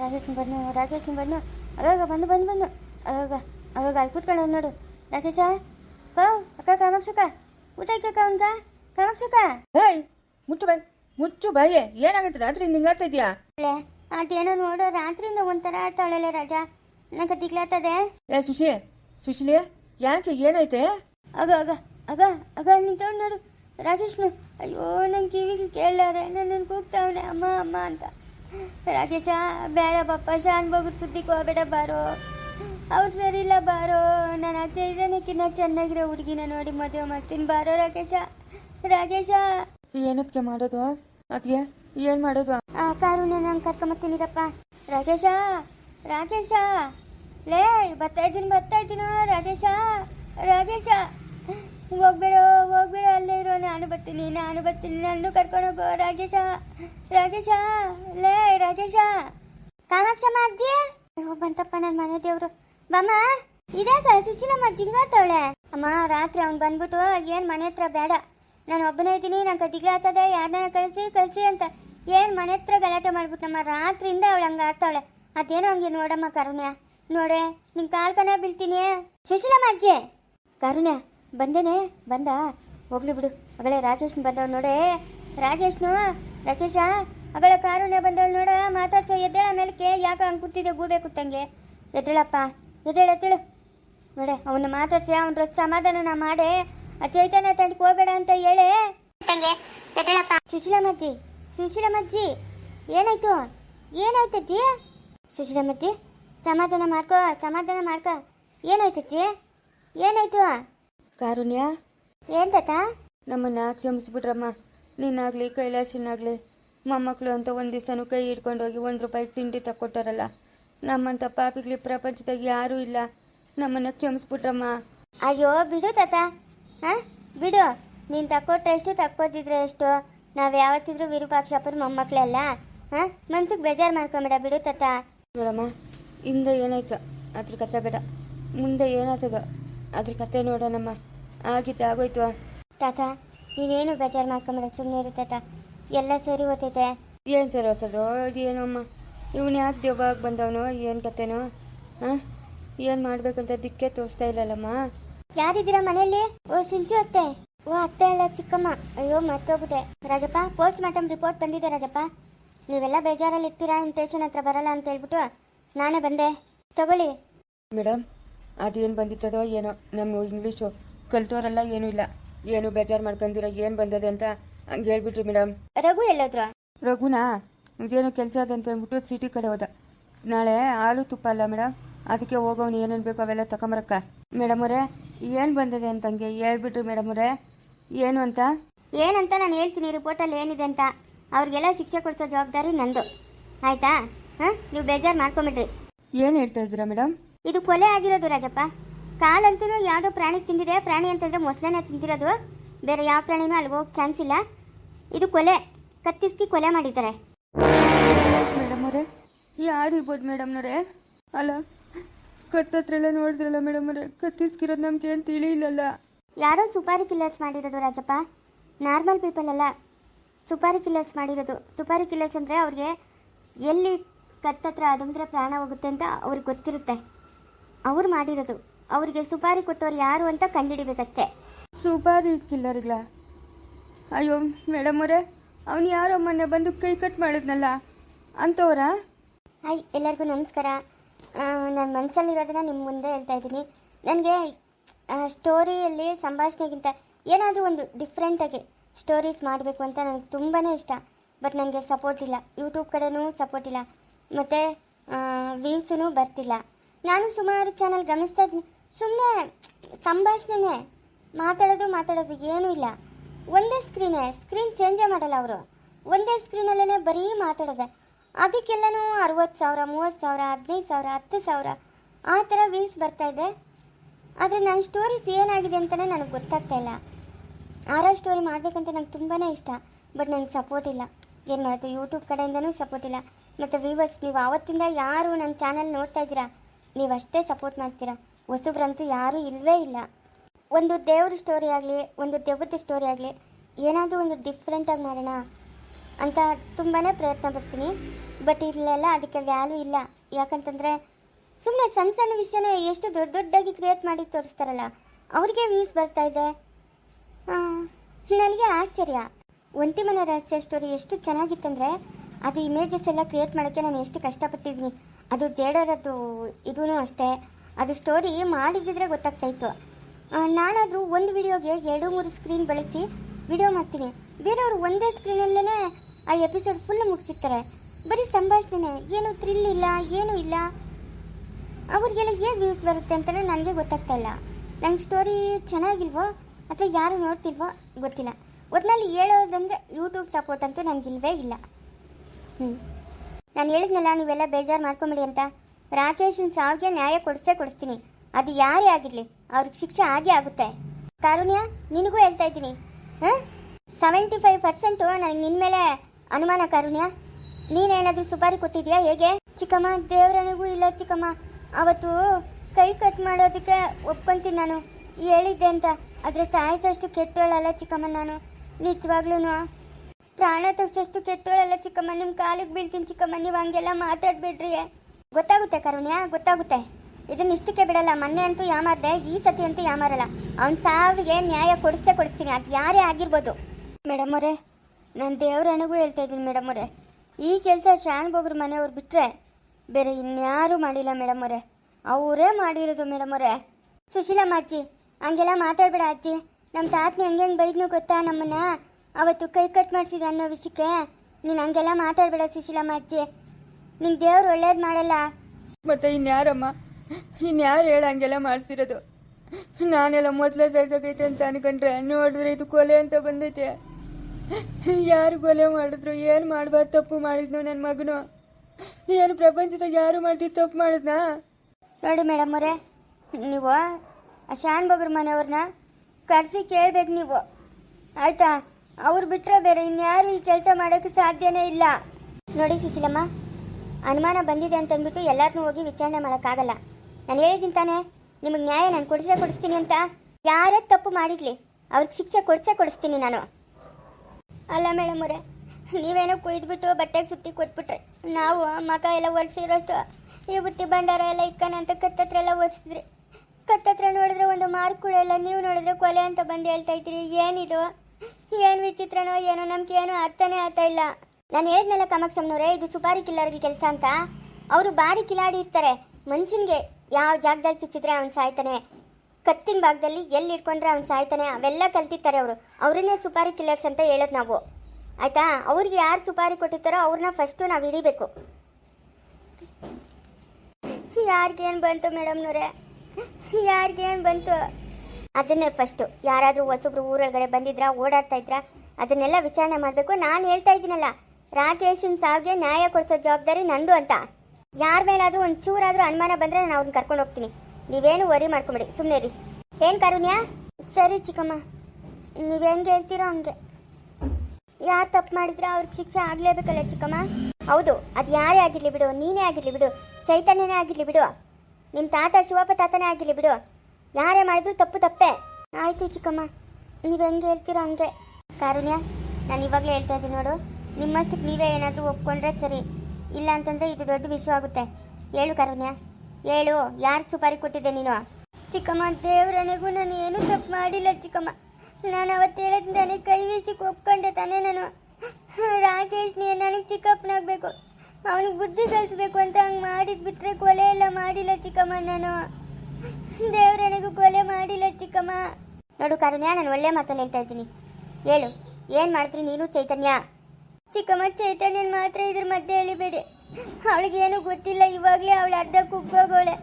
ರಾಕೇಶ್ನ bun ರಾಕೇಶ್ನ bun. ಅವಾಗ ಬಂದು ಬಂದು ಬಂದು ಅವಾಗ ಅವಾಗ ಅಲ್ಲಿ ಕೂತ್ಕೊಂಡು ನೋಡು. ರಾಕೇಶ ಕೋ ಅಕ್ಕ ಕಾಮಾಕ್ಷಕ ಊಟ ಇಕ್ಕ ಅವನ್ಗ? ಕಾಮಾಕ್ಷಕ ಏಯ್ ಮುಚ್ಚು ಬಾಯ್ ಮುಚ್ಚು ಬಾಯೇ. ಏನಾಗುತ್ತೆ ರಾತ್ರಿ ಹಿಂಗಾಗ್ತಾ ಇದೆಯಾ ಅಲ್ಲೇ ಅದೇನೋ ನೋಡು ರಾತ್ರಿಯಿಂದ ಒಂಥರ ಆಡ್ತಾವಳಲ್ಲ ರಾಜ. ನಂಗೆ ತಿಕ್ಲಾತದೆ ಏ ಸುಶಿ ಸುಶೀಲಿ ಯಾಕೆ ಏನೈತೆ ಆಗ ಆಗ ಆಗ ಆಗ ನಿಂತವ್ನು ನೋಡು ರಾಜೇಶ್ನು ಅಯ್ಯೋ ನಂಗೆ ಕಿವಿಗೆ ಕೇಳಾರೆ ನನ್ನ ಕೂಗ್ತಾವನೆ ಅಮ್ಮ ಅಮ್ಮ ಅಂತ. ರಾಕೇಶ ಬೇಡ ಪಪ್ಪ ಶಾನ್ ಬಗ್ಗೆ ಸುದ್ದಿ ಹೋಗ್ಬೇಡ ಬಾರೋ. ಅವ್ರು ಸರಿ ಇಲ್ಲ ಬಾರೋ. ನಾನು ಆಚೆ ಇದನ್ನಕ್ಕಿನ್ನ ಚೆನ್ನಾಗಿರೋ ಹುಡುಗಿನ ನೋಡಿ ಮದುವೆ ಮಾಡ್ತೀನಿ ಬಾರೋ ರಾಕೇಶ ರಾಕೇಶ ಏನಕ್ಕೆ ಮಾಡೋದು? ಅದಕ್ಕೆ ಏನು ಮಾಡೋದು? ಆ ಕಾರುಣ್ಯ ನಾನು ಕರ್ಕೊಂಬತ್ತೀನಿರಪ್ಪ ರಾಕೇಶ ರಾಕೇಶ ಲೇ ಬರ್ತಾ ಇದ್ದೀನಿ ಬರ್ತಾ ಇದ್ದೀನೋ ರಾಕೇಶ ರಾಕೇಶ ಹೋಗ್ಬೇಡ ಹೋಗ್ಬೇಡ, ಅಲ್ಲೇ ಇರೋ, ನಾನು ಬರ್ತೀನಿ ನಾನು ಬರ್ತೀನಿ ನಾನು ಕರ್ಕೊಂಡು ಹೋಗೋ, ರಾಜೇಶ ರಾಜೇಶ, ಲೇ, ರಾಜೇಶ. ಕಾಮಾಕ್ಷಮ್ಮ ಅಜ್ಜಿ. ಬಂತಪ್ಪ ನನ್ನ ಮನೆ ದೇವ್ರು. ಬಮ್ಮ ಇದ್ಯಾಕ ಸುಶೀಲಮ್ಮ ಜಿಂಗಾಡ್ತಾವಳೆ ಅಮ್ಮ, ರಾತ್ರಿ ಅವ್ನು ಬಂದ್ಬಿಟ್ಟು ಏನು ಮನೆ ಹತ್ರ ಬೇಡ. ನಾನು ಒಬ್ಬನೇ ಇದ್ದೀನಿ, ನಂಗೆ ದಿಗ್ಲಾಗ್ತದೆ, ಯಾರನ್ನ ಕಳಿಸಿ ಕಳಿಸಿ ಅಂತ ಏನು ಮನೆ ಹತ್ರ ಗಲಾಟೆ ಮಾಡ್ಬಿಟ್ಟಮ್ಮ ರಾತ್ರಿಯಿಂದ ಅವಳು ಹಂಗೆ ಆಡ್ತಾವಳೆ. ಅದೇನೋ ಹಂಗೆ ನೋಡಮ್ಮ ಕರುಣ್ಯ. ನೋಡೆ, ನಿನ್ ಕಾಲ್ ಕನ ಬೀಳ್ತೀನಿ. ಸುಶೀಲಮ್ಮ ಅಜ್ಜಿ. ಕರುಣ್ಯ ಬಂದೇನೆ ಬಂದ. ಹೋಗ್ಲಿ ಬಿಡು. ಅಗಳೇ ರಾಕೇಶ್ನ ಬಂದವ್ ನೋಡೆ. ರಾಜೇಶ್ನು ರಾಕೇಶ ಅಗಳ ಕಾರುಣ್ಯ ಬಂದವಳು ನೋಡ. ಮಾತಾಡ್ಸೋ ಎದ್ದೇಳ ಮೇಲಕ್ಕೆ ಯಾಕೆ ಹಂಗೆ ಕೂತಿದ್ದೆ ಗೂಬೆ ಕೂತಂಗೆ ಎದ್ದೇಳಪ್ಪ ಎದ್ದೇಳು ಎದ್ದೇಳು. ನೋಡೆ ಅವನ್ನ ಮಾತಾಡ್ಸಿ ಅವನ ರಸ್ ಸಮಾಧಾನ ಮಾಡೆ. ಆ ಚೈತನ್ಯ ತಂಡಕ್ಕೆ ಹೋಗ್ಬೇಡ ಅಂತ ಹೇಳಿ. ಸುಶೀಲಮ್ಮಜ್ಜಿ ಸುಶೀಲಮ್ಮಜ್ಜಿ ಏನಾಯ್ತು? ಏನಾಯ್ತಜ್ಜಿ? ಸುಶೀಲಮ್ಮಜ್ಜಿ ಸಮಾಧಾನ ಮಾಡ್ಕೋ ಸಮಾಧಾನ ಮಾಡ್ಕೋ. ಏನಾಯ್ತಜ್ಜಿ? ಏನಾಯ್ತು? ಕಾರುಣ್ಯ? ಏನ್ ತಾತ? ನಮ್ಮನ್ನ ಕ್ಷಮಿಸ್ಬಿಟ್ರಮ್ಮ. ನೀನಾಗ್ಲಿ ಕೈಲಾಶನಾಗ್ಲಿ. ಮೊಮ್ಮಕ್ಕಳು ಅಂತ ಒಂದು ದಿವಸನೂ ಕೈ ಹಿಡ್ಕೊಂಡೋಗಿ ಒಂದು ರೂಪಾಯಿ ತಿಂಡಿ ತಕ್ಕೊಟ್ಟಾರಲ್ಲ. ನಮ್ಮಂತ ಪಾಪಿಗ್ಲಿ ಪ್ರಪಂಚದಾಗ ಯಾರೂ ಇಲ್ಲ. ನಮ್ಮನ್ನ ಕ್ಷಮಿಸ್ಬಿಟ್ರಮ್ಮ. ಅಯ್ಯೋ ಬಿಡು ತಾತ. ಹಾ? ಬಿಡು. ನೀನು ತಕ್ಕೊಟ್ರೆ ಎಷ್ಟು ತಕ್ಕೋತಿದ್ರೆ ಎಷ್ಟು? ನಾವು ಯಾವತ್ತಿದ್ರು ವಿರೂಪಾಕ್ಷಪ್ಪನ ಮೊಮ್ಮಕ್ಕಳೆಲ್ಲ ಹಾ? ಮನ್ಸಿಗೆ ಬೇಜಾರು ಮಾಡ್ಕೊಂಬೇಡ ಬಿಡು ತಾತ. ನೋಡಮ್ಮ ಹಿಂದೆ ಏನಾಯ್ತು? ಅದ್ರ ಕಥೆ ಬೇಡ. ಮುಂದೆ ಏನಾಗ್ತದೋ ಅದ್ರ ಕತೆ ನೋಡೋಣಮ್ಮ. ಆಗಿತ್ತು ಆಗೋಯ್ತು. ತಾತ ನೀನೇನು ಬೇಜಾರು ಮಾಡ್ಕೊಂಬಿಡ ಸುಮ್ಮನೆ ಇರು ತಾತ. ಎಲ್ಲ ಸರಿ ಹೋತೈತೆ. ಏನು ಸರಿ ಹೊಸದು ಏನು ಅಮ್ಮ ಇವನು ಯಾಕೆ ದೆವ್ವಾಗಿ ಬಂದವನು ಏನು ಕತೆನೋ ಹಾಂ? ಏನು ಮಾಡ್ಬೇಕಂತ ದಿಕ್ಕೆ ತೋರಿಸ್ತಾ ಇಲ್ಲಲ್ಲಮ್ಮ. ಯಾರಿದ್ದೀರಾ ಮನೆಯಲ್ಲಿ? ಓ ಸಿಂಚು ಅತ್ತೆ. ಓ ಅತ್ತೆ ಅಲ್ಲ ಚಿಕ್ಕಮ್ಮ. ಅಯ್ಯೋ ಮರ್ತೋಗ್ಬಿಟ್ಟೆ. ರಾಜಪ್ಪ ಪೋಸ್ಟ್ ಮಾರ್ಟಮ್ ರಿಪೋರ್ಟ್ ಬಂದಿದೆ ರಾಜಪ್ಪ. ನೀವೆಲ್ಲ ಬೇಜಾರಲ್ಲಿ ಇರ್ತೀರಾ ಇನ್ ಸ್ಟೇಷನ್ ಹತ್ರ ಬರಲ್ಲ ಅಂತ ಹೇಳ್ಬಿಟ್ಟು? ನಾನೇ ಬಂದೆ. ತಗೊಳ್ಳಿ. ಮೇಡಮ್ ಅದೇನು ಬಂದಿತ್ತದೋ ಏನೋ ನಮ್ಮ ಇಂಗ್ಲೀಷು ಕಲ್ತೋರಲ್ಲ ಏನೂ ಇಲ್ಲ. ಏನು ಬೇಜಾರು ಮಾಡ್ಕೊಂಡಿರ ಏನು ಬಂದದೆ ಅಂತ ಹಂಗೆ ಹೇಳ್ಬಿಟ್ರಿ ಮೇಡಮ್ ರಘು ಎಲ್ಲದ್ರ? ರಘುನಾ ಇದೇನು ಕೆಲಸ ಅದ ಅಂತ ಹೇಳ್ಬಿಟ್ಟು ಸಿಟಿ ಕಡೆ ಹೋದ. ನಾಳೆ ಹಾಲು ತುಪ್ಪ ಅಲ್ಲ ಮೇಡಮ್ ಅದಕ್ಕೆ ಹೋಗೋನು ಏನೇನು ಬೇಕೋ ಅವೆಲ್ಲ ತಗೊಂಬರಕ್ಕ ಮೇಡಮ್ ಅವರೇ ಏನು ಬಂದಿದೆ ಅಂತ ಹಂಗೆ ಹೇಳ್ಬಿಟ್ರಿ ಮೇಡಮ್ ಅವರೇ. ಏನು ಅಂತ? ಏನಂತ ನಾನು ಹೇಳ್ತೀನಿ ರಿಪೋರ್ಟಲ್ಲಿ ಏನಿದೆ ಅಂತ. ಅವ್ರಿಗೆಲ್ಲ ಶಿಕ್ಷೆ ಕೊಡ್ಸೋ ಜವಾಬ್ದಾರಿ ನಂದು. ಆಯ್ತಾ? ಹಾಂ? ನೀವು ಬೇಜಾರು ಮಾಡ್ಕೊಂಬಿಡ್ರಿ. ಏನು ಹೇಳ್ತಾ ಇದ್ದೀರಾ ಮೇಡಮ್ ಇದು ಕೊಲೆ ಆಗಿರೋದು ರಾಜಪ್ಪ. ಕಾಲಂತೂ ಯಾವುದೋ ಪ್ರಾಣಿ ತಿಂದಿದೆ. ಪ್ರಾಣಿ ಅಂತಂದ್ರೆ ಮೊಸಳೆನೇ ತಿಂದಿರೋದು. ಬೇರೆ ಯಾವ ಪ್ರಾಣಿನೂ ಅಲ್ಲಿ ಹೋಗೋ ಚಾನ್ಸ್ ಇಲ್ಲ. ಇದು ಕೊಲೆ. ಕತ್ತಿಸ್ಕಿ ಕೊಲೆ ಮಾಡಿದ್ದಾರೆ. ಮೇಡಮ್ ಅವರೇ ಯಾರು ಇರ್ಬೋದು ಮೇಡಮ್ನವರೇ ಅಲ್ಲ ಕತ್ತತ್ರೆಲ್ಲ ನೋಡಿದ್ರಲ್ಲ ಮೇಡಮ್ ಅವರೇ ಕತ್ತಿಸ್ಕಿರೋದು ನಮ್ಗೆ ಏನು ತಿಳಿಯಿಲ್ಲಲ್ಲ ಯಾರೋ ಸುಪಾರಿ ಕಿಲ್ಲರ್ಸ್ ಮಾಡಿರೋದು ರಾಜಪ್ಪ. ನಾರ್ಮಲ್ ಪೀಪಲ್ ಅಲ್ಲ. ಸುಪಾರಿ ಕಿಲ್ಲರ್ಸ್ ಮಾಡಿರೋದು. ಸುಪಾರಿ ಕಿಲ್ಲರ್ಸ್ ಅಂದರೆ ಅವ್ರಿಗೆ ಎಲ್ಲಿ ಕತ್ತತ್ರ ಅದಂದ್ರೆ ಪ್ರಾಣ ಹೋಗುತ್ತೆ ಅಂತ ಅವ್ರಿಗೆ ಗೊತ್ತಿರುತ್ತೆ. ಅವ್ರು ಮಾಡಿರೋದು. ಅವರಿಗೆ ಸುಪಾರಿ ಕೊಟ್ಟವ್ರು ಯಾರು ಅಂತ ಕಂಡುಹಿಡಿಬೇಕಷ್ಟೇ. ಸುಪಾರಿ ಕಿಲ್ಲರ್ಗಳ. ಅಯ್ಯೋ ಮೇಡಮ್ ಅವರೇ ಅವನು ಯಾರೋ ಮೊನ್ನೆ ಬಂದು ಕೈ ಕಟ್ ಮಾಡಿದ್ನಲ್ಲ ಅಂತವರ ಹಾಯ್ ಎಲ್ಲರಿಗೂ ನಮಸ್ಕಾರ. ನನ್ನ ಮನಸ್ಸಲ್ಲಿರೋದನ್ನ ನಿಮ್ಮ ಮುಂದೆ ಹೇಳ್ತಾ ಇದ್ದೀನಿ. ನನಗೆ ಸ್ಟೋರಿಯಲ್ಲಿ ಸಂಭಾಷಣೆಗಿಂತ ಏನಾದರೂ ಒಂದು ಡಿಫ್ರೆಂಟಾಗಿ ಸ್ಟೋರೀಸ್ ಮಾಡಬೇಕು ಅಂತ ನನಗೆ ತುಂಬಾ ಇಷ್ಟ. ಬಟ್ ನನಗೆ ಸಪೋರ್ಟ್ ಇಲ್ಲ. ಯೂಟ್ಯೂಬ್ ಕಡೆನೂ ಸಪೋರ್ಟ್ ಇಲ್ಲ. ಮತ್ತು ವ್ಯೂಸೂ ಬರ್ತಿಲ್ಲ. ನಾನು ಸುಮಾರು ಚಾನಲ್ ಗಮನಿಸ್ತಾ ಇದ್ದೀನಿ ಸುಮ್ಮನೆ ಸಂಭಾಷಣೆನೇ, ಮಾತಾಡೋದು ಮಾತಾಡೋದು ಏನೂ ಇಲ್ಲ. ಒಂದೇ ಸ್ಕ್ರೀನೇ ಸ್ಕ್ರೀನ್ ಚೇಂಜೇ ಮಾಡಲ್ಲ ಅವರು. ಒಂದೇ ಸ್ಕ್ರೀನಲ್ಲೇ ಬರೀ ಮಾತಾಡೋದೆ. ಅದಕ್ಕೆಲ್ಲನೂ ಅರವತ್ತು ಸಾವಿರ, ಮೂವತ್ತು ಸಾವಿರ, ಹದಿನೈದು ಸಾವಿರ, ಹತ್ತು ಸಾವಿರ, ಆ ಥರ ವ್ಯೂಸ್ ಬರ್ತಾ ಇದೆ. ಆದರೆ ನನ್ನ ಸ್ಟೋರೀಸ್ ಏನಾಗಿದೆ ಅಂತಲೇ ನನಗೆ ಗೊತ್ತಾಗ್ತಾ ಇಲ್ಲ. ಆರ ಸ್ಟೋರಿ ಮಾಡಬೇಕಂತ ನಂಗೆ ತುಂಬಾ ಇಷ್ಟ, ಬಟ್ ನನಗೆ ಸಪೋರ್ಟ್ ಇಲ್ಲ. ಏನು ಮಾಡೋದು ಯೂಟ್ಯೂಬ್ ಕಡೆಯಿಂದನೂ ಸಪೋರ್ಟ್ ಇಲ್ಲ. ಮತ್ತು ವ್ಯೂವರ್ಸ್ ನೀವು ಆವತ್ತಿಂದ ಯಾರು ನನ್ನ ಚಾನಲ್ ನೋಡ್ತಾ ಇದ್ದೀರಾ ನೀವಷ್ಟೇ ಸಪೋರ್ಟ್ ಮಾಡ್ತೀರಾ. ಹೊಸಬ್ರಂತೂ ಯಾರೂ ಇಲ್ಲವೇ ಇಲ್ಲ. ಒಂದು ದೇವ್ರ ಸ್ಟೋರಿ ಆಗಲಿ, ಒಂದು ದೆವ್ವದ ಸ್ಟೋರಿ ಆಗಲಿ, ಏನಾದರೂ ಒಂದು ಡಿಫ್ರೆಂಟಾಗಿ ಮಾಡೋಣ ಅಂತ ತುಂಬಾ ಪ್ರಯತ್ನ ಪಡ್ತೀನಿ. ಬಟ್ ಇಲ್ಲೆಲ್ಲ ಅದಕ್ಕೆ ವ್ಯಾಲ್ಯೂ ಇಲ್ಲ. ಯಾಕಂತಂದರೆ ಸುಮ್ಮನೆ ಸಣ್ಣ ಸಣ್ಣ ವಿಷಯನೇ ಎಷ್ಟು ದೊಡ್ಡ ದೊಡ್ಡದಾಗಿ ಕ್ರಿಯೇಟ್ ಮಾಡಿ ತೋರಿಸ್ತಾರಲ್ಲ, ಅವ್ರಿಗೆ ವ್ಯೂಸ್ ಬರ್ತಾ ಇದೆ. ನನಗೆ ಆಶ್ಚರ್ಯ. ಒಂಟಿ ಮನೆ ರಹಸ್ಯ ಸ್ಟೋರಿ ಎಷ್ಟು ಚೆನ್ನಾಗಿತ್ತಂದರೆ, ಅದು ಇಮೇಜಸ್ ಎಲ್ಲ ಕ್ರಿಯೇಟ್ ಮಾಡೋಕ್ಕೆ ನಾನು ಎಷ್ಟು ಕಷ್ಟಪಟ್ಟಿದ್ದೀನಿ. ಅದು ಜೇಡರದ್ದು ಇದೂ ಅಷ್ಟೇ. ಅದು ಸ್ಟೋರಿ ಮಾಡಿದ್ದಿದ್ರೆ ಗೊತ್ತಾಗ್ತಾ ಇತ್ತು ಆ, ನಾನಾದರೂ ಒಂದು ವಿಡಿಯೋಗೆ ಎರಡು ಮೂರು ಸ್ಕ್ರೀನ್ ಬಳಸಿ ವಿಡಿಯೋ ಮಾಡ್ತೀನಿ. ಬೇರೆಯವರು ಒಂದೇ ಸ್ಕ್ರೀನಲ್ಲೇ ಆ ಎಪಿಸೋಡ್ ಫುಲ್ ಮುಗಿಸಿರ್ತಾರೆ. ಬರೀ ಸಂಭಾಷಣೆ ಏನು ಥ್ರಿಲ್ ಇಲ್ಲ ಏನೂ ಇಲ್ಲ. ಅವ್ರಿಗೆಲ್ಲ ಹೇಗೆ ವ್ಯೂಸ್ ಬರುತ್ತೆ ಅಂತಲೇ ನನಗೆ ಗೊತ್ತಾಗ್ತಾ ಇಲ್ಲ ನಂಗೆ ಸ್ಟೋರಿ ಚೆನ್ನಾಗಿಲ್ವೋ ಅಥವಾ ಯಾರು ನೋಡ್ತಿಲ್ವೋ ಗೊತ್ತಿಲ್ಲ. ಒಟ್ಟಿನಲ್ಲಿ ಹೇಳೋದಂದರೆ ಯೂಟ್ಯೂಬ್ ಸಪೋರ್ಟ್ ಅಂತೂ ನನಗಿಲ್ವೇ ಇಲ್ಲ. ಹ್ಞೂ ನಾನು ಹೇಳಿದ್ನಲ್ಲ ನೀವೆಲ್ಲ ಬೇಜಾರು ಮಾಡ್ಕೊಂಬಿಡಿ ಅಂತ. ರಾಕೇಶನ್ ಸಾವಿಗೆ ನ್ಯಾಯ ಕೊಡಿಸೇ ಕೊಡಿಸ್ತೀನಿ. ಅದು ಯಾರೇ ಆಗಿರಲಿ, ಅವ್ರಿಗೆ ಶಿಕ್ಷೆ ಆಗೇ ಆಗುತ್ತೆ. ಕಾರುಣ್ಯ, ನಿನಗೂ ಹೇಳ್ತಾ ಇದ್ದೀನಿ. ಹಾಂ? ಸೆವೆಂಟಿ ಫೈವ್ ಪರ್ಸೆಂಟು ನನಗೆ ನಿನ್ನ ಮೇಲೆ ಅನುಮಾನ ಕಾರುಣ್ಯ. ನೀನೇನಾದರೂ ಸುಪಾರಿ ಕೊಟ್ಟಿದ್ಯಾ ಹೇಗೆ? ಚಿಕ್ಕಮ್ಮ, ದೇವರನಿಗೂ ಇಲ್ಲ ಚಿಕ್ಕಮ್ಮ, ಅವತ್ತು ಕೈ ಕಟ್ ಮಾಡೋದಕ್ಕೆ ಒಪ್ಕೊಂತೀನಿ ನಾನು. ಹೇಳಿದ್ದೆ ಅಂತ, ಆದರೆ ಸಾಯಿಸೋಷ್ಟು ಕೆಟ್ಟೋಳಲ್ಲ ಚಿಕ್ಕಮ್ಮ ನಾನು. ನಿಜವಾಗ್ಲೂ ಪ್ರಾಣ ತೆಗ್ಸೋಷ್ಟು ಕೆಟ್ಟೋಳಲ್ಲ ಚಿಕ್ಕಮ್ಮ ನಿಮ್ಮ ಕಾಲಿಗೆ ಬೀಳ್ತೀನಿ ಚಿಕ್ಕಮ್ಮ, ನೀವು ಹಂಗೆಲ್ಲ ಮಾತಾಡ್ಬೇಡ್ರಿ. ಗೊತ್ತಾಗುತ್ತೆ ಕರುಣ್ಯ, ಗೊತ್ತಾಗುತ್ತೆ. ಇದನ್ನ ಇಷ್ಟಕ್ಕೆ ಬಿಡಲ್ಲ. ಮೊನ್ನೆ ಅಂತೂ ಯಾಮಾರ್ದೆ ಈ ಸತಿ ಅಂತೂ ಯಾಮಾರಲ್ಲ ಅವನ ಸಾವಿಗೆ ನ್ಯಾಯ ಕೊಡಿಸೇ ಕೊಡಿಸ್ತೀನಿ. ಅದು ಯಾರೇ ಆಗಿರ್ಬೋದು. ಮೇಡಮ್ ಅವರೇ, ನಾನು ದೇವ್ರನಿಗೂ ಹೇಳ್ತಾ ಇದ್ದೀನಿ ಮೇಡಮ್ ಅವರೇ. ಈ ಕೆಲಸ ಶಾನ್ ಬೋಗ್ರ ಮನೆಯವ್ರು ಬಿಟ್ಟರೆ ಬೇರೆ ಇನ್ಯಾರೂ ಮಾಡಿಲ್ಲ ಮೇಡಮ್ ಅವರೇ. ಅವರೇ ಮಾಡಿರೋದು ಮೇಡಮ್ ಅವರೇ. ಸುಶೀಲಮ್ಮ ಅಜ್ಜಿ, ಹಂಗೆಲ್ಲ ಮಾತಾಡ್ಬೇಡ ಅಜ್ಜಿ. ನಮ್ಮ ತಾತನ ಹೆಂಗೆ ಹೆಂಗೆ ಬೈದ್ನು ಗೊತ್ತಾ ನಮ್ಮನ್ನ? ಅವತ್ತು ಕೈ ಕಟ್ ಮಾಡಿಸಿದ ಅನ್ನೋ ವಿಷಯಕ್ಕೆ ನೀನು ಹಂಗೆಲ್ಲ ಮಾತಾಡ್ಬೇಡ ಸುಶೀಲಮ್ಮ ಅಜ್ಜಿ. ನಿಂಗೆ ದೇವ್ರು ಒಳ್ಳೇದು ಮಾಡಲ್ಲ. ಮತ್ತೆ ಇನ್ಯಾರಮ್ಮ ಇನ್ಯಾರು ಹೇಳ ಹಂಗೆಲ್ಲ ಮಾಡ್ಸಿರೋದು? ನಾನೆಲ್ಲ ಮೊದಲೇ ಸಾಯ್ಸೋಕೈತೆ ಅಂತ ಅನ್ಕೊಂಡ್ರೆ ನೋಡಿದ್ರೆ ಇದು ಕೊಲೆ ಅಂತ ಬಂದೈತೆ. ಯಾರು ಕೊಲೆ ಮಾಡಿದ್ರು ಏನು ಮಾಡ್ಬಾರ್ದು ತಪ್ಪು ಮಾಡಿದ್ನು ನನ್ನ ಮಗನು? ಏನು ಪ್ರಪಂಚದಾಗ ಯಾರು ಮಾಡ್ತಿದ್ದು ತಪ್ಪು ಮಾಡಿದ್ನ? ನೋಡಿ ಮೇಡಮ್ ಅವರೇ ನೀವು ಆ ಶಾನ್ ಬಗ್ರ ಮನೆಯವ್ರನ್ನ ಕರೆಸಿ ಕೇಳ್ಬೇಕು ನೀವು. ಆಯ್ತಾ? ಅವ್ರು ಬಿಟ್ಟರೆ ಬೇರೆ ಇನ್ಯಾರು ಈ ಕೆಲಸ ಮಾಡೋಕೆ ಸಾಧ್ಯನೇ ಇಲ್ಲ. ನೋಡಿ ಸುಶೀಲಮ್ಮ ಅನುಮಾನ ಬಂದಿದೆ ಅಂತ ಅಂದ್ಬಿಟ್ಟು ಎಲ್ಲರನ್ನೂ ಹೋಗಿ ವಿಚಾರಣೆ ಮಾಡೋಕ್ಕಾಗಲ್ಲ. ನಾನು ಹೇಳಿದ್ದೀನಿ ತಾನೇ, ನಿಮಗೆ ನ್ಯಾಯ ನಾನು ಕೊಡಿಸೇ ಕೊಡಿಸ್ತೀನಿ ಅಂತ. ಯಾರೇ ತಪ್ಪು ಮಾಡಿರಲಿ, ಅವ್ರಿಗೆ ಶಿಕ್ಷೆ ಕೊಡಿಸೇ ಕೊಡಿಸ್ತೀನಿ ನಾನು. ಅಲ್ಲ ಮೇಡಮ್ ಅವರೇ, ನೀವೇನೋ ಕುಯ್ದ್ಬಿಟ್ಟು ಬಟ್ಟೆಗೆ ಸುತ್ತಿ ಕೊಟ್ಬಿಟ್ರೆ, ನಾವು ಮಗ ಎಲ್ಲ ಒರೆಸಿರೋಷ್ಟು, ಈ ಬುತ್ತಿ ಭಂಡಾರ ಎಲ್ಲ ಇಕ್ಕನ ಅಂತ ಕತ್ತತ್ರ ಎಲ್ಲ ಒರೆಸಿದ್ರಿ. ಕತ್ತತ್ರ ನೋಡಿದ್ರೆ ಒಂದು ಮಾರ್ಕ್ ಕೂಡ ಇಲ್ಲ, ನೀವು ನೋಡಿದ್ರೆ ಕೊಲೆ ಅಂತ ಬಂದು ಹೇಳ್ತಾ ಇದ್ದೀರಿ. ಏನಿದು? ಏನು ವಿಚಿತ್ರನೋ, ಏನೋ ನಮ್ಗೆ ಏನೋ ಅರ್ಥನೇ ಆಗ್ತಾ ಇಲ್ಲ. ನಾನು ಹೇಳಿದ್ನಲ್ಲ ಕಾಮಾಕ್ಷಮ್ಮನವರೇ, ಇದು ಸುಪಾರಿ ಕಿಲ್ಲರಲ್ಲಿ ಕೆಲಸ ಅಂತ. ಅವರು ಬಾರಿ ಕಿಲಾಡಿ ಇರ್ತಾರೆ. ಮನುಷ್ಯನಿಗೆ ಯಾವ ಜಾಗದಲ್ಲಿ ಚುಚ್ಚಿದ್ರೆ ಅವ್ನು ಸಾಯ್ತಾನೆ. ಕತ್ತಿನ ಭಾಗದಲ್ಲಿ ಎಲ್ಲಿ ಇಟ್ಕೊಂಡ್ರೆ ಅವ್ನು ಸಾಯ್ತಾನೆ. ಅವೆಲ್ಲ ಕಲ್ತಿರ್ತಾರೆ ಅವರು. ಅವರನ್ನೇ ಸುಪಾರಿ ಕಿಲ್ಲರ್ಸ್ ಅಂತ ಹೇಳೋದು ನಾವು. ಆಯ್ತಾ? ಅವ್ರಿಗೆ ಯಾರು ಸುಪಾರಿ ಕೊಟ್ಟಿರ್ತಾರೋ ಅವ್ರನ್ನ ಫಸ್ಟು ನಾವು ಹಿಡಿಬೇಕು. ಯಾರಿಗೇನು ಬಂತು ಮೇಡಮ್ನವರೇ? ಯಾರಿಗೇನು ಬಂತು? ಅದನ್ನೇ ಫಸ್ಟು ಯಾರಾದರೂ ಹೊಸಬ್ರು ಊರೊಳಗಡೆ ಬಂದಿದ್ರಾ, ಓಡಾಡ್ತಾ ಇದ್ರಾ, ಅದನ್ನೆಲ್ಲ ವಿಚಾರಣೆ ಮಾಡಬೇಕು. ನಾನು ಹೇಳ್ತಾ ಇದ್ದೀನಲ್ಲ ರಾಕೇಶನ್ ಸಾವಿಗೆ ನ್ಯಾಯ ಕೊಡ್ಸೋ ಜವಾಬ್ದಾರಿ ನಂದು ಅಂತ. ಯಾರ ಮೇಲಾದರೂ ಒಂದು ಚೂರಾದರೂ ಅನುಮಾನ ಬಂದರೆ ನಾನು ಅವ್ರನ್ನ ಕರ್ಕೊಂಡು ಹೋಗ್ತೀನಿ. ನೀವೇನು ವರಿ ಮಾಡ್ಕೊಂಬಿಡಿ. ಸುಮ್ಮನೆ ರೀ ಏನು ಕರುಣ್ಯ? ಸರಿ ಚಿಕ್ಕಮ್ಮ. ನೀವು ಹೆಂಗೆ ಹೇಳ್ತೀರೋ ಹಂಗೆ. ಯಾರು ತಪ್ಪು ಮಾಡಿದ್ರೆ ಅವ್ರಿಗೆ ಶಿಕ್ಷೆ ಆಗಲೇಬೇಕಲ್ಲ ಚಿಕ್ಕಮ್ಮ. ಹೌದು, ಅದು ಯಾರೇ ಆಗಿರಲಿ ಬಿಡು, ನೀನೇ ಆಗಿರಲಿ ಬಿಡು, ಚೈತನ್ಯನೇ ಆಗಿರಲಿ ಬಿಡು. ನಿಮ್ಮ ತಾತ ಶಿವಪ್ಪ ತಾತನೇ ಆಗಿರಲಿ ಬಿಡು. ಯಾರೇ ಮಾಡಿದ್ರು ತಪ್ಪು ತಪ್ಪೇ. ಆಯಿತು ಚಿಕ್ಕಮ್ಮ. ನೀವು ಹೆಂಗೆ ಹೇಳ್ತೀರೋ ಹಂಗೆ. ಕಾರುಣ್ಯ, ನಾನು ಇವಾಗಲೇ ಹೇಳ್ತಾ ಇದ್ದೀನಿ ನೋಡು. ನಿಮ್ಮಷ್ಟಕ್ಕೆ ನೀವೇ ಏನಾದರೂ ಒಪ್ಕೊಂಡ್ರೆ ಸರಿ. ಇಲ್ಲ ಅಂತಂದರೆ ಇದು ದೊಡ್ಡ ವಿಷಯ ಆಗುತ್ತೆ. ಹೇಳು ಕರುಣ್ಯ. ಹೇಳು ಯಾರಿಗೆ ಸುಪಾರಿ ಕೊಟ್ಟಿದ್ದೆ ನೀನು? ಚಿಕ್ಕಮ್ಮ ದೇವ್ರನೆಗೂ ನಾನು ಏನೂ ತಪ್ಪು ಮಾಡಿಲ್ಲ ಚಿಕ್ಕಮ್ಮ. ನಾನು ಅವತ್ತು ಹೇಳಿದ್ದಾನೆ ಕೈ ವಿಷಯಕ್ಕೆ ಒಪ್ಕೊಂಡೆ ತಾನೇ ನಾನು. ರಾಕೇಶ್, ನೀ ನನಗೆ ಚಿಕ್ಕಪ್ಪನಾಗಬೇಕು. ಅವನಿಗೆ ಬುದ್ಧಿ ಕಲಿಸ್ಬೇಕು ಅಂತ ಹಂಗೆ ಮಾಡಿದ್ ಬಿಟ್ರೆ ಕೊಲೆ ಎಲ್ಲ ಮಾಡಿಲ್ಲ ಚಿಕ್ಕಮ್ಮ ನಾನು. ದೇವರನಿಗೂ ಕೊಲೆ ಮಾಡಿಲ್ಲ ಚಿಕ್ಕಮ್ಮ. ನೋಡು ಕರುಣ್ಯ, ನಾನು ಒಳ್ಳೆ ಮಾತಲ್ಲಿ ಹೇಳ್ತಾ ಇದ್ದೀನಿ. ಹೇಳು, ಏನು ಮಾಡ್ತೀನಿ ನೀನು, ಚೈತನ್ಯ? ಚಿಕ್ಕಮ್ಮ ಚೈತನ್ಯನ್ ಮಾತ್ರ ಇದ್ರ ಮಧ್ಯೆ ಎಳಿಬೇಡಿ. ಅವಳಿಗೇನು ಗೊತ್ತಿಲ್ಲ, ಇವಾಗಲೇ ಅವಳು ಅರ್ಧ ಕುಗ್ಗೋಗೋಳೆ.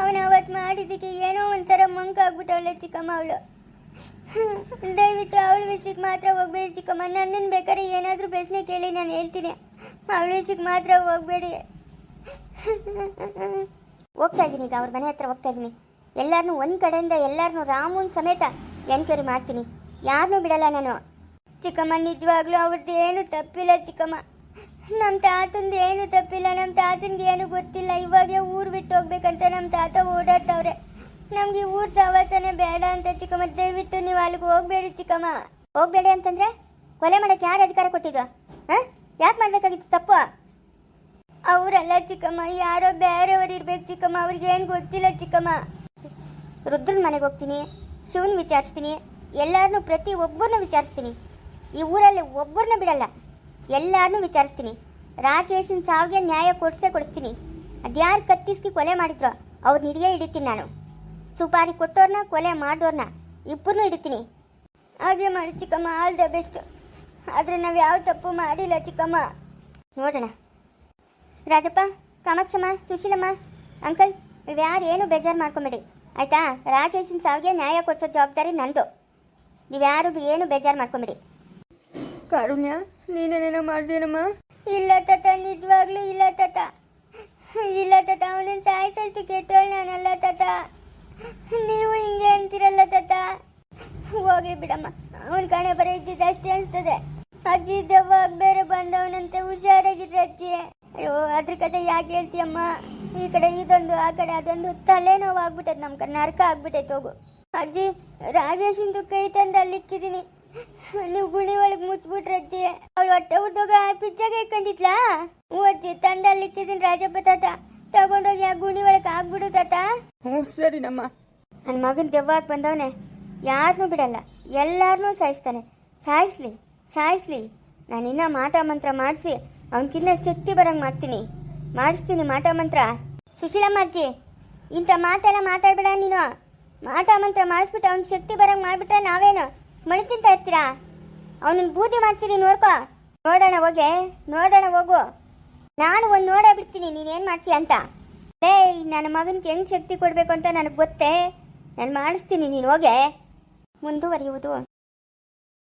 ಅವನು ಅವತ್ತು ಮಾಡಿದ್ದಕ್ಕೆ ಏನೋ ಒಂಥರ ಮಂಕ ಆಗ್ಬಿಟ್ಟವಳೆ ಚಿಕ್ಕಮ್ಮ ಅವಳು. ದಯವಿಟ್ಟು ಅವಳ ವಿಷಯಕ್ಕೆ ಮಾತ್ರ ಹೋಗ್ಬೇಡಿ ಚಿಕ್ಕಮ್ಮ ನನ್ನನ್ನು ಬೇಕಾದ್ರೆ ಏನಾದರೂ ಪ್ರಶ್ನೆ ಕೇಳಿ ನಾನು ಹೇಳ್ತೀನಿ. ಅವಳ ವಿಷಯಕ್ಕೆ ಮಾತ್ರ ಹೋಗ್ಬೇಡಿ. ಹೋಗ್ತಾ ಇದ್ದೀನಿ ಈಗ, ಅವ್ರ ಮನೆ ಹತ್ರ ಹೋಗ್ತಾ ಇದ್ದೀನಿ. ಎಲ್ಲರನ್ನೂ ಒಂದು ಕಡೆಯಿಂದ ಎಲ್ಲರನ್ನೂ ರಾಮುನ್ ಸಮೇತ ಎನ್ಕ್ವೈರಿ ಮಾಡ್ತೀನಿ. ಯಾರನ್ನೂ ಬಿಡಲ್ಲ ನಾನು. ಚಿಕ್ಕಮ್ಮ, ನಿಜವಾಗ್ಲೂ ಅವ್ರದ್ದು ಏನು ತಪ್ಪಿಲ್ಲ ಚಿಕ್ಕಮ್ಮ. ನಮ್ಮ ತಾತಂದು ಏನು ತಪ್ಪಿಲ್ಲ ನಮ್ಮ ತಾತನಿಗೆ ಏನು ಗೊತ್ತಿಲ್ಲ. ಇವಾಗೆ ಊರು ಬಿಟ್ಟು ಹೋಗ್ಬೇಕಂತ ನಮ್ಮ ತಾತ ಓಡಾಡ್ತವ್ರೆ. ನಮ್ಗೆ ಊರ್ ಸವಾಸನೆ ಬೇಡ ಅಂತ ಚಿಕ್ಕಮ್ಮ, ದಯವಿಟ್ಟು ನೀವು ಅಲ್ಲಿಗೆ ಹೋಗ್ಬೇಡಿ ಚಿಕ್ಕಮ್ಮ. ಹೋಗ್ಬೇಡಿ ಅಂತಂದ್ರೆ ಕೊಲೆ ಮಾಡಕ್ಕೆ ಯಾರು ಅಧಿಕಾರ ಕೊಟ್ಟಿದ್ದು? ಹಾಂ? ಯಾಕೆ ಮಾಡ್ಬೇಕಾಗಿತ್ತು ತಪ್ಪು? ಅವರಲ್ಲ ಚಿಕ್ಕಮ್ಮ, ಯಾರೋ ಬೇರೆಯವ್ರು ಇರ್ಬೇಕು ಚಿಕ್ಕಮ್ಮ, ಅವ್ರಿಗೆ ಏನು ಗೊತ್ತಿಲ್ಲ ಚಿಕ್ಕಮ್ಮ. ರುದ್ರನ ಮನೆಗೆ ಹೋಗ್ತೀನಿ ಶಿವನ್ ವಿಚಾರಿಸ್ತೀನಿ ಎಲ್ಲರನ್ನೂ ಪ್ರತಿ ಒಬ್ಬರನ್ನ ವಿಚಾರಿಸ್ತೀನಿ. ಈ ಊರಲ್ಲಿ ಒಬ್ಬರನ್ನ ಬಿಡಲ್ಲ. ಎಲ್ಲಾರನ್ನೂ ವಿಚಾರಿಸ್ತೀನಿ. ರಾಕೇಶನ್ ಸಾವಿಗೆ ನ್ಯಾಯ ಕೊಡಿಸೇ ಕೊಡಿಸ್ತೀನಿ. ಅದ್ಯಾರು ಕತ್ತಿಸ್ಕಿ ಕೊಲೆ ಮಾಡಿದ್ರೋ ಅವ್ರನ್ನ ಹಿಡಿಯೇ ಹಿಡಿತೀನಿ ನಾನು. ಸುಪಾರಿ ಕೊಟ್ಟೋರ್ನ, ಕೊಲೆ ಮಾಡೋರ್ನ ಇಬ್ಬರನ್ನೂ ಹಿಡಿತೀನಿ. ಹಾಗೆ ಮಾಡಿ ಚಿಕ್ಕಮ್ಮ ಆಲ್ ದ ಬೆಸ್ಟ್ ಆದರೆ ನಾವು ಯಾವ ತಪ್ಪು ಮಾಡಿಲ್ಲ ಚಿಕ್ಕಮ್ಮ. ನೋಡೋಣ. ರಾಜಪ್ಪ, ಕಾಮಾಕ್ಷಮ್ಮ, ಸುಶೀಲಮ್ಮ, ಅಂಕಲ್, ನೀವು ಯಾರು ಏನು ಬೇಜಾರು ಮಾಡ್ಕೊಂಬೇಡಿ. ಆಯಿತಾ? ರಾಕೇಶನ್ ಸಾವಿಗೆ ನ್ಯಾಯ ಕೊಡಿಸೋ ಜವಾಬ್ದಾರಿ ನಂದು. ನೀವ್ಯಾರು ಏನು ಬೇಜಾರು ಮಾಡ್ಕೊಂಬೇಡಿ. ಕಾರುಣ್ಯ ನೀನೇನೇನೋ ಮಾಡ್ದೇನಮ್ಮ? ಇಲ್ಲ ತಾತ, ನಿಜವಾಗ್ಲೂ ಇಲ್ಲ ತಾತ. ಇಲ್ಲ ತಾತ, ಅವನನ್ನ ಸಾಯಿಸಷ್ಟು ಕೆಟ್ಟವಳು ನಾನಲ್ಲ ತಾತ. ನೀವು ಹಿಂಗೆ ಅಂತೀರಲ್ಲ ತಾತ. ಹೋಗಿ ಬಿಡಮ್ಮ, ಅವನ ಕಣೆ ಬರ ಇದ್ದಿದ್ದ ಅಷ್ಟೇ ಅನ್ಸ್ತದೆ. ಅಜ್ಜಿ ಇದ್ದವಾಗ ಬೇರೆ ಬಂದವನಂತೆ ಹುಷಾರಾಗಿದ್ರೆ ಅಜ್ಜಿ. ಅಯ್ಯೋ, ಅದ್ರ ಕತೆ ಯಾಕೆ ಹೇಳ್ತೀಯಮ್ಮ? ಈ ಕಡೆ ಇದೊಂದು, ಆ ಕಡೆ ಅದೊಂದು ತಲೆನೋವು ಆಗ್ಬಿಟ್ಟೈತೆ ಕಡೆ ನರ್ಕ ಆಗ್ಬಿಟ್ಟೈತೆ ಹೋಗು. ಅಜ್ಜಿ, ರಾಜೇಶಿಂದು ಕೈ ತಂದು ಅಲ್ಲಿಕ್ಕಿದ್ದೀನಿ. ನೀವು ಗುಳಿ ಒಳಗೆ ಮುಚ್ಬಿಟ್ರೆ ಅಜ್ಜಿ. ಅವಳು ಹೊಟ್ಟೆ ಉದ್ದೋಗ ಪಿಚ್ಚಾಗೆ ಇಟ್ಕೊಂಡಿದ್ಲಾ ಹ್ಞೂ ಅಜ್ಜಿ ತಂದಲ್ಲಿ ಇಟ್ಟಿದ್ದೀನಿ ರಾಜಪ್ಪ ತಾತ. ತಗೊಂಡೋಗಿ ಆ ಗುಳಿ ಒಳಗೆ ಆಗ್ಬಿಡು ತಾತ. ಹ್ಞೂ ಸರಿನಮ್ಮ ನನ್ನ ಮಗನ ದೆವ್ವಾಗ ಬಂದವನೆ ಯಾರನ್ನೂ ಬಿಡಲ್ಲ ಎಲ್ಲಾರನ್ನೂ ಸಾಯಿಸ್ತಾನೆ. ಸಾಯಿಸ್ಲಿ ಸಾಯಿಸ್ಲಿ. ನಾನು ಇನ್ನೂ ಮಾಟ ಮಂತ್ರ ಮಾಡಿಸಿ ಅವನಕಿನ್ನ ಶಕ್ತಿ ಬರಂಗೆ ಮಾಡ್ತೀನಿ. ಮಾಡಿಸ್ತೀನಿ ಮಾಟ ಮಂತ್ರ. ಸುಶೀಲಮ್ಮ ಅಜ್ಜಿ ಇಂಥ ಮಾತೆಲ್ಲ ಮಾತಾಡ್ಬೇಡ ನೀನು. ಮಾಟ ಮಂತ್ರ ಮಾಡಿಸ್ಬಿಟ್ಟು ಅವ್ನ ಶಕ್ತಿ ಬರಂಗೆ ಮಾಡಿಬಿಟ್ರೆ ನಾವೇನು? ಮಣಿ ತಿಂತಾ ಇರ್ತೀರಾ? ಅವನನ್ನ ಬೂದಿ ಮಾಡ್ತೀರಿ ನೋಡ್ಕೋ. ನೋಡೋಣ ಹೋಗೆ, ನೋಡೋಣ ಹೋಗು. ನಾನು ಒಂದು ನೋಡೇ ಬಿಡ್ತೀನಿ ನೀನೇನು ಮಾಡ್ತೀಯ ಅಂತ. ಲೇ, ನನ್ನ ಮಗನಿಗೆ ಹೆಂಗೆ ಶಕ್ತಿ ಕೊಡಬೇಕು ಅಂತ ನನಗೆ ಗೊತ್ತೇ? ನಾನು ಮಾಡಿಸ್ತೀನಿ, ನೀನು ಹೋಗೆ. ಮುಂದುವರಿಯುವುದು.